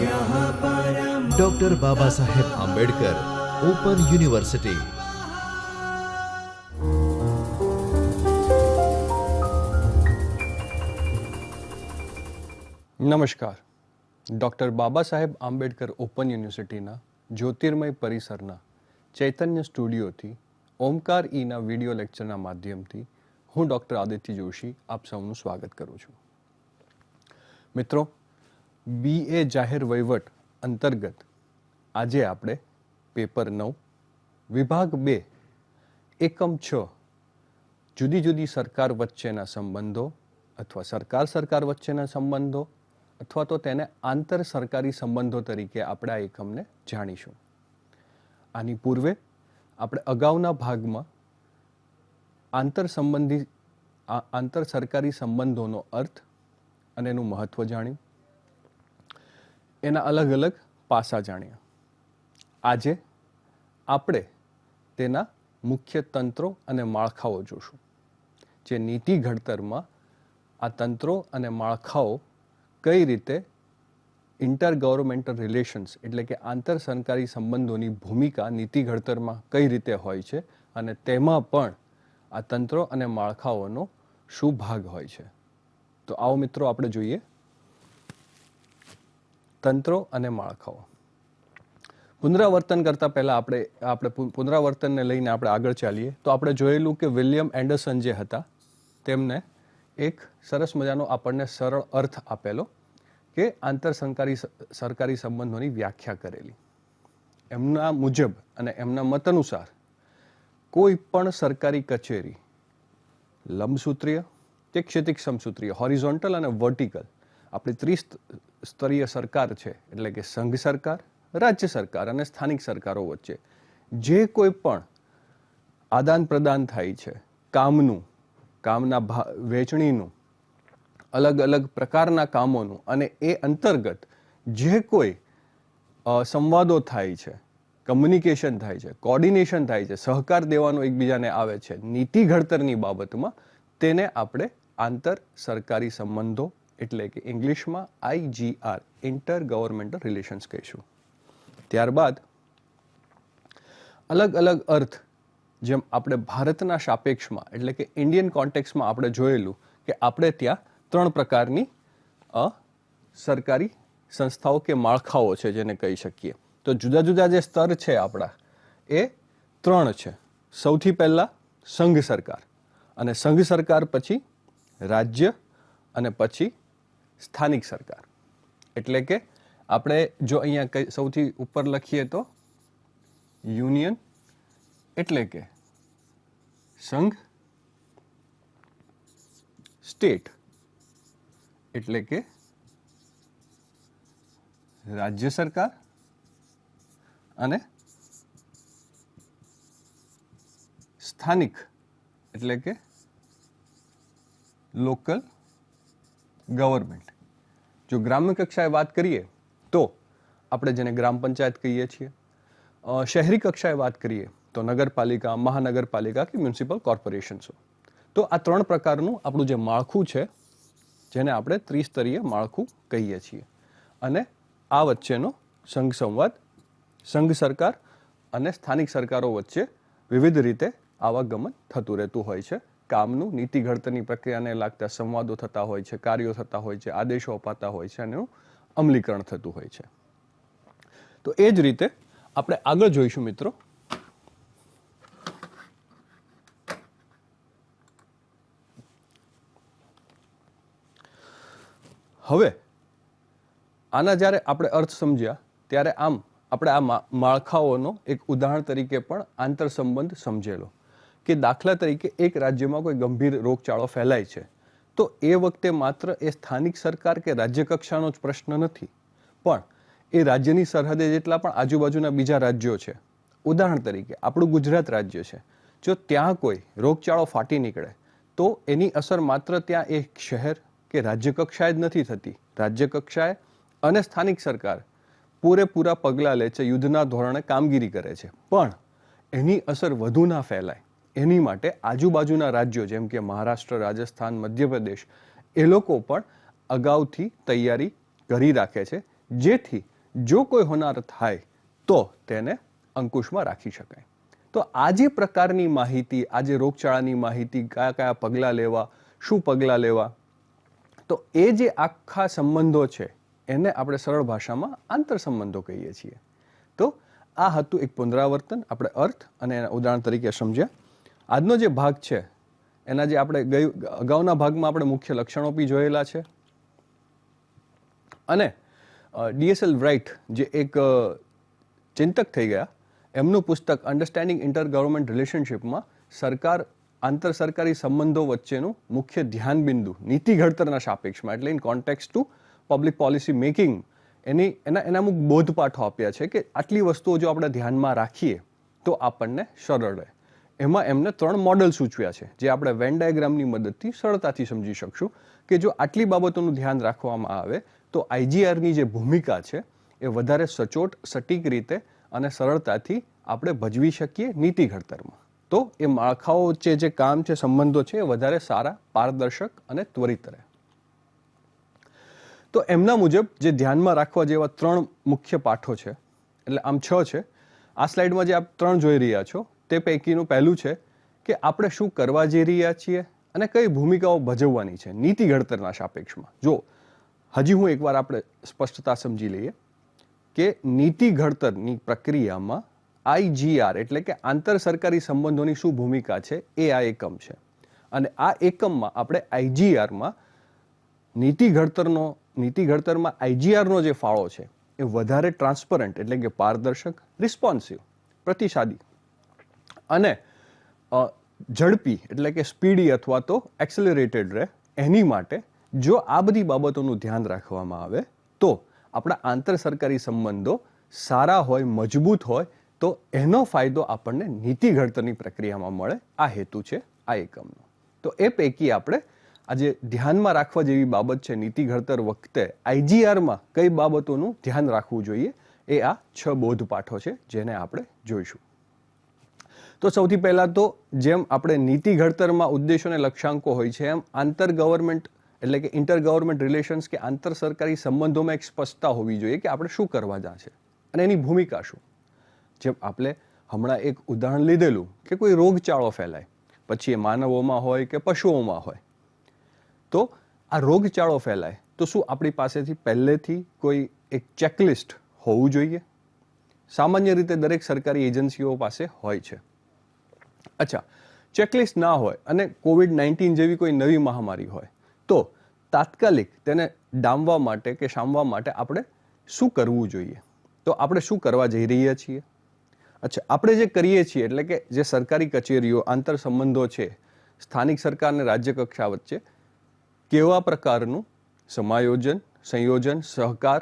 Doctor Baba Saheb Ambedkar open university નમસ્કાર. Doctor Baba Saheb Ambedkar open યુનિવર્સિટીના જ્યોતિર્મય પરિસરના ચૈતન્ય સ્ટુડિયોથી ઓમકાર ઈના વિડિયો લેક્ચરના માધ્યમથી હું ડૉક્ટર આદિત્ય જોશી આપ સૌનું સ્વાગત કરું છું. મિત્રો બીએ જાહેર વહીવટ અંતર્ગત આજે આપણે પેપર નવ, વિભાગ બે, એકમ છ, જુદી જુદી સરકાર વચ્ચેના સંબંધો અથવા સરકાર સરકાર વચ્ચેના સંબંધો અથવા તો તેને આંતર સરકારી સંબંધો તરીકે આપણે આ એકમને જાણીશું. આની પૂર્વે આપણે અગાઉના ભાગમાં આંતર સંબંધી આંતર સરકારી સંબંધોનો અર્થ અને એનું મહત્વ જાણ્યું. એના અલગ અલગ પાસા જાણ્યા આજે આપણે તેના મુખ્ય તંત્રો અને માળખાઓ જોશું. જે નીતિ ઘડતરમાં આ તંત્રો અને માળખાઓ કઈ રીતે ઇન્ટર ગવર્મેન્ટલ રિલેશન્સ એટલે કે આંતર સરકારી સંબંધોની ભૂમિકા નીતિ ઘડતરમાં કઈ રીતે હોય છે અને તેમાં પણ આ તંત્રો અને માળખાઓનો શું ભાગ હોય છે. તો આવો મિત્રો, આપણે જોઈએ તંત્રો અને માળખાઓ. પુનરાવર્તન કરતાં પહેલાં આપણે આપણે પુનરાવર્તનને લઈને આપણે આગળ ચાલીએ, તો આપણે જોયેલું કે વિલિયમ એન્ડરસન જે હતા, તેમને એક સરસ મજાનો આપણને સરળ અર્થ આપેલો કે આંતર સરકારી સરકારી સંબંધોની વ્યાખ્યા કરેલી. એમના મુજબ અને એમના મત અનુસાર કોઈ પણ સરકારી કચેરી, લંબસૂત્રીય કે ક્ષિતિક સમસૂત્રીય, હોરિઝોન્ટલ અને વર્ટિકલ આપણી ત્રિસ્તરીય સરકાર છે, એટલે કે સંઘ સરકાર, રાજ્ય સરકાર અને સ્થાનિક સરકારો વચ્ચે જે કોઈ પણ આદાન પ્રદાન થાય છે, કામનું, કામના ભા વહેંચણીનું અલગ અલગ પ્રકારના કામોનું અને એ અંતર્ગત જે કોઈ સંવાદો થાય છે કમ્યુનિકેશન થાય છે કોર્ડિનેશન થાય છે, સહકાર દેવાનો એકબીજાને આવે છે, નીતિ ઘડતરની બાબતમાં તેને આપણે આંતર સરકારી સંબંધો એટલે કે ઇંગ્લિશમાં આઈજીઆર ઇન્ટર ગવર્મેન્ટલ રિલેશન્સ કહીશું. ત્યારબાદ, અલગ અલગ અર્થ જેમ આપણે ભારતના સાપેક્ષમાં, એટલે કે ઇન્ડિયન કોન્ટેક્સમાં આપણે જોયેલું કે આપણે ત્યાં ત્રણ પ્રકારની, અ, સરકારી સંસ્થાઓ કે માળખાઓ છે જેને કહી શકીએ. તો જુદા જુદા જે સ્તર છે આપણા, એ ત્રણ છે. સૌથી પહેલાં સંઘ સરકાર. અને સંઘ સરકાર પછી રાજ્ય અને પછી સ્થાનિક સરકાર. એટલે કે આપણે જો અહીંયા સૌથી ઉપર લખીએ તો યુનિયન એટલે કે સંઘ સ્ટેટ એટલે કે રાજ્ય સરકાર અને સ્થાનિક એટલે કે લોકલ ગવર્મેન્ટ જો ગ્રામ્ય કક્ષાએ વાત કરીએ, તો આપણે જેને ગ્રામ પંચાયત કહીએ છીએ શહેરી કક્ષાએ વાત કરીએ, તો નગરપાલિકા, મહાનગરપાલિકા કે મ્યુનિસિપલ કોર્પોરેશન્સો તો આ ત્રણ પ્રકારનું આપણું જે માળખું છે, જેને આપણે ત્રિસ્તરીય માળખું કહીએ છીએ. અને આ વચ્ચેનો સંઘ સંવાદ, સંઘ સરકાર અને સ્થાનિક સરકારો વચ્ચે વિવિધ રીતે આવાગમન થતું રહેતું હોય છે. કામનું નીતિ ઘડતરની પ્રક્રિયાને લાગતા સંવાદો થતા હોય છે, કાર્યો થતા હોય છે, આદેશો અપાતા હોય છે અને એનું અમલીકરણ થતું હોય છે. તો એ જ રીતે આપણે આગળ જોઈશું મિત્રો. હવે આના જ્યારે આપણે અર્થ સમજ્યા, ત્યારે આમ આપણે આ માળખાઓનો એક ઉદાહરણ તરીકે પણ આંતર સંબંધ સમજેલો. કે દાખલા તરીકે એક રાજ્યમાં કોઈ ગંભીર રોગચાળો ફેલાય છે, તો એ વખતે માત્ર એ સ્થાનિક સરકાર કે રાજ્ય કક્ષાનો જ પ્રશ્ન નથી. પણ એ રાજ્યની સરહદે જેટલા પણ આજુબાજુના બીજા રાજ્યો છે, ઉદાહરણ તરીકે આપણું ગુજરાત રાજ્ય છે, જો ત્યાં કોઈ રોગચાળો ફાટી નીકળે, તો એની અસર માત્ર ત્યાં એ શહેર કે રાજ્ય કક્ષાએ જ નથી થતી. રાજ્ય કક્ષાએ અને સ્થાનિક સરકાર પૂરેપૂરા પગલાં લે છે, યુદ્ધના ધોરણે કામગીરી કરે છે. પણ એની અસર વધુ ના ફેલાય. એની માટે આજુબાજુના રાજ્યો, જેમ કે મહારાષ્ટ્ર, રાજસ્થાન, મધ્યપ્રદેશ, એ લોકો પણ અગાઉથી તૈયારી કરી રાખે છે. જેથી જો કોઈ હોનાર થાય, તો તેને અંકુશમાં રાખી શકાય. તો આ જે પ્રકારની માહિતી આજે રોગચાળાની માહિતી, કયા કયા પગલાં લેવા, શું પગલાં લેવા, તો એ જે આખા સંબંધો છે, એને આપણે સરળ ભાષામાં આંતર સંબંધો કહીએ છીએ. તો આ હતું એક પુનરાવર્તન, આપણે અર્થ અને એના ઉદાહરણ તરીકે સમજ્યા. આજનો જે ભાગ છે, એના જે આપણે ગયું અગાઉના ભાગમાં આપણે મુખ્ય લક્ષણો બી જોયેલા છે. અને ડીએસએલ રાઇટ જે એક ચિંતક થઈ ગયા, એમનું પુસ્તક અન્ડરસ્ટેન્ડિંગ ઇન્ટર ગવર્મેન્ટ રિલેશનશિપમાં સરકાર આંતર સરકારી સંબંધો વચ્ચેનું મુખ્ય ધ્યાન બિંદુ નીતિ ઘડતરના સાપેક્ષમાં, એટલે in context to public policy making એની, એના એના અમુક બોધપાઠો આપ્યા છે કે આટલી વસ્તુઓ જો આપણે ધ્યાનમાં રાખીએ, તો આપણને સરળ રહે. એમાં એમને ત્રણ મોડલ સૂચવ્યા છે, જે આપણે વેન ડાયાગ્રામની મદદથી સરળતાથી સમજી શકશું કે જો આટલી બાબતોનું ધ્યાન રાખવામાં આવે, તો આઈજીઆરની જે ભૂમિકા છે, એ વધારે સચોટ, સટીક રીતે અને સરળતાથી આપણે ભજવી શકીએ નીતિ ઘડતરમાં. તો એ માળખાઓ વચ્ચે જે કામ છે, સંબંધો છે, એ વધારે સારા, પારદર્શક અને ત્વરિત રહે. તો એમના મુજબ જે ધ્યાનમાં રાખવા જેવા ત્રણ મુખ્ય પાઠો છે, એટલે આમ છ છે. આ સ્લાઇડમાં જે આપ ત્રણ જોઈ રહ્યા છો તે પૈકીનું પહેલું છે કે આપણે શું કરવા જઈ રહ્યા છીએ અને કઈ ભૂમિકાઓ ભજવવાની છે નીતિ ઘડતરના સાપેક્ષમાં. જો, હજી હું એકવાર આપણે સ્પષ્ટતા સમજી લઈએ કે નીતિ ઘડતરની પ્રક્રિયામાં આઈજીઆર એટલે કે આંતર સરકારી સંબંધોની શું ભૂમિકા છે એ આ એકમ છે. અને આ એકમમાં આપણે આઈજીઆરમાં નીતિ ઘડતરનો, નીતિ ઘડતરમાં આઈજીઆરનો જે ફાળો છે એ વધારે ટ્રાન્સપરન્ટ એટલે કે પારદર્શક, રિસ્પોન્સિવ, પ્રતિસાદી અને ઝડપી એટલે કે સ્પીડી અથવા તો એક્સેલરેટેડ રહે એની માટે જો આ બધી બાબતોનું ધ્યાન રાખવામાં આવે, તો આપણા આંતર સરકારી સંબંધો સારા હોય, મજબૂત હોય, તો એનો ફાયદો આપણને નીતિ ઘડતરની પ્રક્રિયામાં મળે. આ હેતુ છે આ એકમનો. તો એ પૈકી આપણે આજે ધ્યાનમાં રાખવા જેવી બાબત છે નીતિ ઘડતર વખતે આઈજીઆરમાં કઈ બાબતોનું ધ્યાન રાખવું જોઈએ, એ આ છ બોધપાઠો છે જેને આપણે જોઈશું. તો સૌથી પહેલાં તો જેમ આપણે નીતિ ઘડતરમાં ઉદ્દેશો અને લક્ષ્યાંકો હોય છે, એમ આંતર ગવર્મેન્ટ એટલે કે ઇન્ટર ગવર્મેન્ટ રિલેશન્સ કે આંતર સરકારી સંબંધોમાં એક સ્પષ્ટતા હોવી જોઈએ કે આપણે શું કરવા જા છે અને એની ભૂમિકા શું. જેમ આપણે હમણાં એક ઉદાહરણ લીધેલું કે કોઈ રોગચાળો ફેલાય, પછી એ માનવોમાં હોય કે પશુઓમાં હોય. તો આ રોગચાળો ફેલાય તો શું આપણી પાસેથી પહેલેથી કોઈ એક ચેકલિસ્ટ હોવું જોઈએ? સામાન્ય રીતે દરેક સરકારી એજન્સીઓ પાસે હોય છે. અચ્છા ચેકલિસ્ટ ના હોય અને કોવિડ નાઇન્ટીન જેવી કોઈ નવી મહામારી હોય, તો તાત્કાલિક તેને ડામવા માટે કે શામવા માટે આપણે શું કરવું જોઈએ? તો આપણે શું કરવા જઈ રહ્યા છીએ? અચ્છા, આપણે જે કરીએ છીએ એટલે કે જે સરકારી કચેરીઓ, આંતર સંબંધો છે, સ્થાનિક સરકાર અને રાજ્ય કક્ષા વચ્ચે કેવા પ્રકારનું સમાયોજન, સંયોજન, સહકાર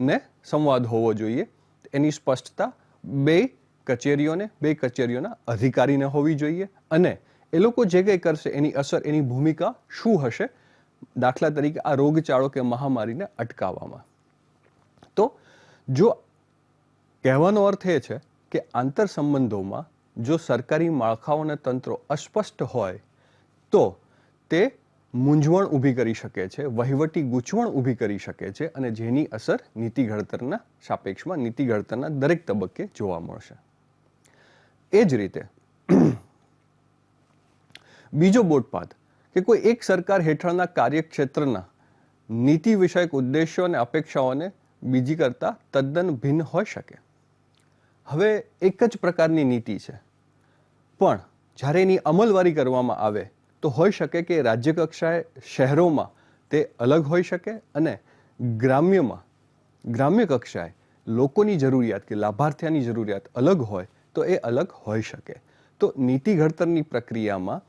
ને સંવાદ હોવો જોઈએ? એની સ્પષ્ટતા બે કચેરીઓને, બે કચેરીઓના અધિકારીને હોવી જોઈએ અને એ લોકો જે કંઈ કરશે, એની અસર, એની ભૂમિકા શું હશે? દાખલા તરીકે આ રોગચાળો કે મહામારીને અટકાવવામાં. તો જો કહેવાનો અર્થ એ છે કે આંતર સંબંધોમાં જો સરકારી માળખાઓના તંત્રો અસ્પષ્ટ હોય, તો તે મૂંઝવણ ઊભી કરી શકે છે, વહીવટી ગૂંચવણ ઊભી કરી શકે છે અને જેની અસર નીતિ ઘડતરના સાપેક્ષમાં નીતિ ઘડતરના દરેક તબક્કે જોવા મળશે. એ જ રીતે. બીજો બોટપાથ, કે કોઈ એક સરકાર હેઠળના કાર્યક્ષેત્રના નીતિ વિષયક ઉદ્દેશો અને અપેક્ષાઓને બીજી કરતાં તદ્દન ભિન્ન હોઈ શકે. હવે એક જ પ્રકારની નીતિ છે. પણ જ્યારે એની અમલવારી કરવામાં આવે, તો હોઈ શકે કે રાજ્ય કક્ષાએ શહેરોમાં તે અલગ હોઈ શકે અને ગ્રામ્યમાં, ગ્રામ્ય કક્ષાએ લોકોની જરૂરિયાત કે લાભાર્થીની જરૂરિયાત અલગ હોય તો એ અલગ હોઈ શકે. તો નીતિ ઘડતરની પ્રક્રિયામાં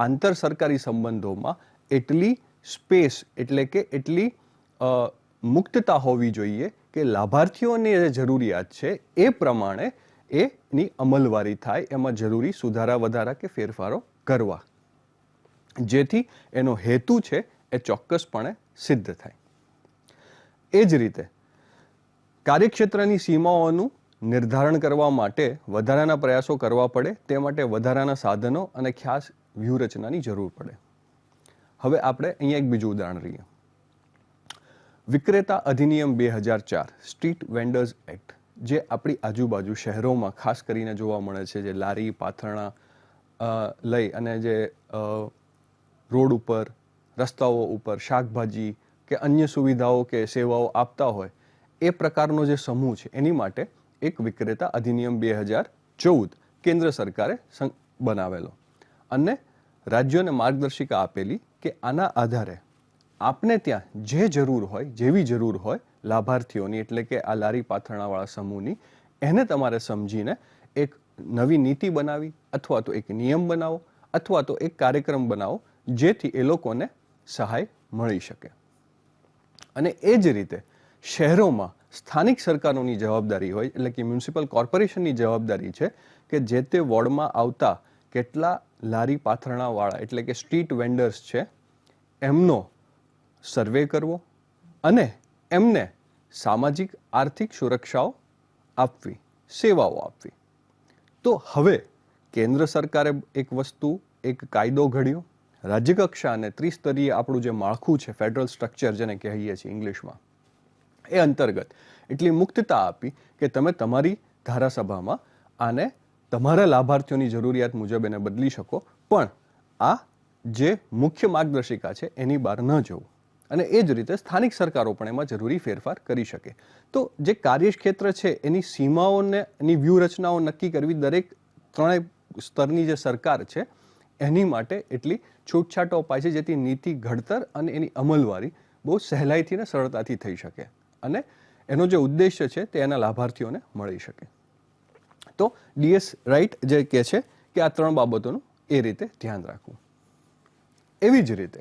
આંતર સરકારી સંબંધોમાં એટલી સ્પેસ એટલે કે એટલી મુક્તતા હોવી જોઈએ કે લાભાર્થીઓની જે જરૂરિયાત છે એ પ્રમાણે એની અમલવારી થાય, એમાં જરૂરી સુધારા વધારા કે ફેરફારો કરવા. જેથી એનો હેતુ છે એ ચોક્કસપણે સિદ્ધ થાય. એ જ રીતે કાર્યક્ષેત્રની સીમાઓનું નિર્ધારણ કરવા માટે વધારાના પ્રયાસો કરવા પડે, તે માટે વધારાના સાધનો અને ખાસ વ્યૂહરચનાની જરૂર પડે. હવે આપણે અહીંયા એક બીજું ઉદાહરણ લઈએ. વિક્રેતા અધિનિયમ બે હજાર ચાર સ્ટ્રીટ વેન્ડર્સ એક્ટ જે આપણી આજુબાજુ શહેરોમાં ખાસ કરીને જોવા મળે છે, જે લારી, પાથરણા લઈ અને જે રોડ ઉપર, રસ્તાઓ ઉપર શાકભાજી કે અન્ય સુવિધાઓ કે સેવાઓ આપતા હોય, એ પ્રકારનો જે સમૂહ છે, એની માટે એક વિક્રેતા અધિનિયમ બે હજાર ચૌદ કેન્દ્ર સરકારે બનાવેલો. અને રાજ્યોને માર્ગદર્શિકા આપેલી કે આના આધારે આપને ત્યાં જે જરૂર હોય, જેવી જરૂર હોય, લાભાર્થીઓની, એટલે કે આ લારી પાથરણાવાળા સમૂહની, એને તમારે સમજીને એક નવી નીતિ બનાવી, અથવા તો એક નિયમ બનાવો, અથવા તો એક કાર્યક્રમ બનાવો, જેથી એ લોકોને સહાય મળી શકે. અને એ જ રીતે શહેરોમાં સ્થાનિક સરકારોની જવાબદારી હોય, એટલે કે મ્યુનિસિપલ કોર્પોરેશનની જવાબદારી છે કે જે તે વોર્ડમાં આવતા કેટલા લારી પાથરણાવાળા, એટલે કે સ્ટ્રીટ વેન્ડર્સ છે, એમનો સર્વે કરવો અને એમને સામાજિક આર્થિક સુરક્ષાઓ આપવી, સેવાઓ આપવી. તો હવે કેન્દ્ર સરકારે એક વસ્તુ, એક કાયદો ઘડ્યો. રાજ્યકક્ષા અને ત્રિસ્તરીય આપણું જે માળખું છે ફેડરલ સ્ટ્રક્ચર જેને કહીએ છીએ ઇંગ્લિશમાં. એ અંતર્ગત એટલી મુક્તતા આપી કે તમે તમારી ધારાસભામાં આને તમારા લાભાર્થીઓની જરૂરિયાત મુજબ એને બદલી શકો. પણ આ જે મુખ્ય માર્ગદર્શિકા છે એની બહાર ન જવું. અને એ જ રીતે સ્થાનિક સરકારો પણ એમાં જરૂરી ફેરફાર કરી શકે. તો જે કાર્યક્ષેત્ર છે એની સીમાઓને, એની વ્યૂહરચનાઓ નક્કી કરવી દરેક ત્રણેય સ્તરની જે સરકાર છે એની માટે એટલી છૂટછાટો અપાય છે જેથી નીતિ ઘડતર અને એની અમલવારી બહુ સહેલાઈથી ને સરળતાથી થઈ શકે. અને એનો જે ઉદ્દેશ્ય છે તે એના લાભાર્થીઓને મળી શકે. તો ડીએસ રાઇટ જે કહે છે કે આ ત્રણ બાબતોનું એ રીતે ધ્યાન રાખવું. એવી જ રીતે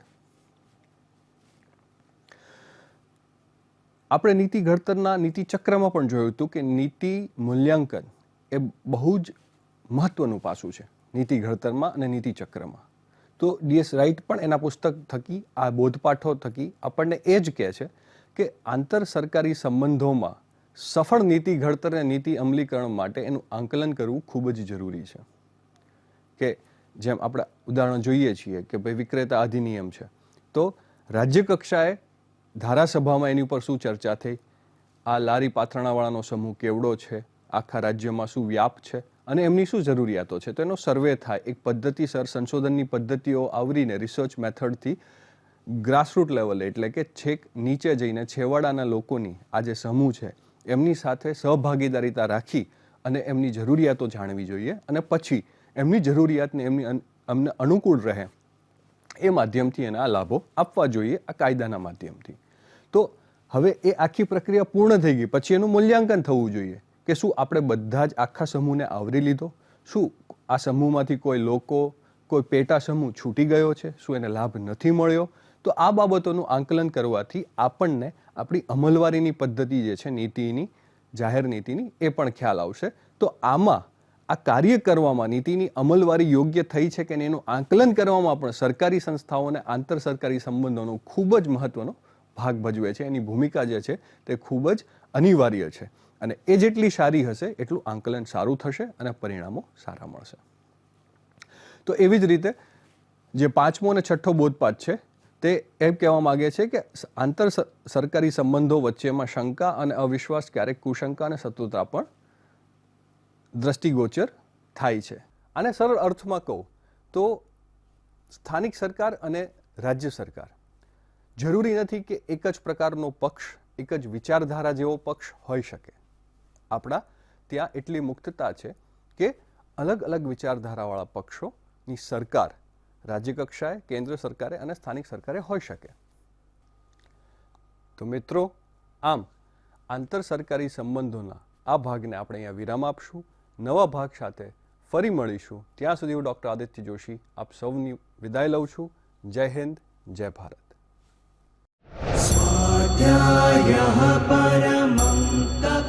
આપણે નીતિ ઘડતરના નીતિ ચક્રમાં પણ જોયું હતું કે નીતિ મૂલ્યાંકન એ બહુ જ મહત્વનું પાસું છે નીતિ ઘડતરમાં અને નીતિ ચક્રમાં. તો ડીએસ રાઇટ પણ એના પુસ્તક થકી, આ બોધપાઠો થકી આપણને એ જ કહે છે કે આંતર સરકારી સંબંધોમાં સફળ નીતિ ઘડતર અને નીતિ અમલીકરણ માટે એનું આંકલન કરવું ખૂબ જ જરૂરી છે. કે જેમ આપણે ઉદાહરણ જોઈએ છીએ કે ભાઈ વિક્રેતા અધિનિયમ છે, તો રાજ્ય કક્ષાએ ધારાસભામાં એની ઉપર શું ચર્ચા થઈ? આ લારી પાથરણાવાળાનો સમૂહ કેવડો છે? આખા રાજ્યમાં શું વ્યાપ છે? અને એમની શું જરૂરિયાતો છે? તો એનો સર્વે થાય. એક પદ્ધતિસર સંશોધનની પદ્ધતિઓ આવરીને રિસર્ચ મેથડથી ગ્રાસરૂટ લેવલે એટલે કે છેક નીચે જઈને છેવાડાના લોકોની આ જે સમૂહ છે, એમની સાથે સહભાગીદારીતા રાખી અને એમની જરૂરિયાતો જાણવી જોઈએ અને પછી એમની જરૂરિયાતને એમની અમને અનુકૂળ રહે એ માધ્યમથી એના લાભો આપવા જોઈએ આ કાયદાના માધ્યમથી. તો હવે એ આખી પ્રક્રિયા પૂર્ણ થઈ ગઈ, પછી એનું મૂલ્યાંકન થવું જોઈએ કે શું આપણે બધા જ આખા સમૂહને આવરી લીધો? શું આ સમૂહમાંથી કોઈ લોકો, કોઈ પેટા સમૂહ છૂટી ગયો છે? શું એને લાભ નથી મળ્યો? તો આ બાબતોનું આંકલન કરવાથી આપણને આપણી અમલવારીની પદ્ધતિ જે છે, નીતિની, જાહેર નીતિની, એ પણ ખ્યાલ આવશે. તો આમાં આ કાર્ય કરવામાં, નીતિની અમલવારી યોગ્ય થઈ છે કે એનું આંકલન કરવામાં પણ સરકારી સંસ્થાઓને આંતર સરકારી સંબંધોનો ખૂબ જ મહત્વનો ભાગ ભજવે છે. એની ભૂમિકા જે છે, તે ખૂબ જ અનિવાર્ય છે. અને એ જેટલી સારી હશે, એટલું આંકલન સારું થશે અને પરિણામો સારા મળશે. તો એવી જ રીતે જે પાંચમો અને છઠ્ઠો બોધપાઠ છે તે એમ કહેવા માગે છે કે આંતર સરકારી સંબંધો વચ્ચેમાં શંકા અને અવિશ્વાસ ક્યારેક કુશંકા અને શત્રુતા પણ દ્રષ્ટિગોચર થાય છે. આને સરળ અર્થમાં કહું તો સ્થાનિક સરકાર અને રાજ્ય સરકાર. જરૂરી નથી કે એક જ પ્રકારનો પક્ષ, એક જ વિચારધારા જેવો પક્ષ હોઈ શકે. આપણા ત્યાં એટલી મુક્તતા છે કે અલગ અલગ વિચારધારાવાળા પક્ષોની સરકાર રાજ્યકક્ષાએ, કેન્દ્ર સરકારે અને સ્થાનિક સરકારે હોઈ શકે. તો મિત્રો, આમ આંતર સરકારી સંબંધોના આ ભાગને આપણે અહીંયા વિરામ આપશું. નવા ભાગ સાથે ફરી મળીશું. ત્યાં સુધી હું ડૉક્ટર આદિત્ય જોશી આપ સૌની વિદાય લઉં છું. જય હિન્દ, જય ભારત. પરમં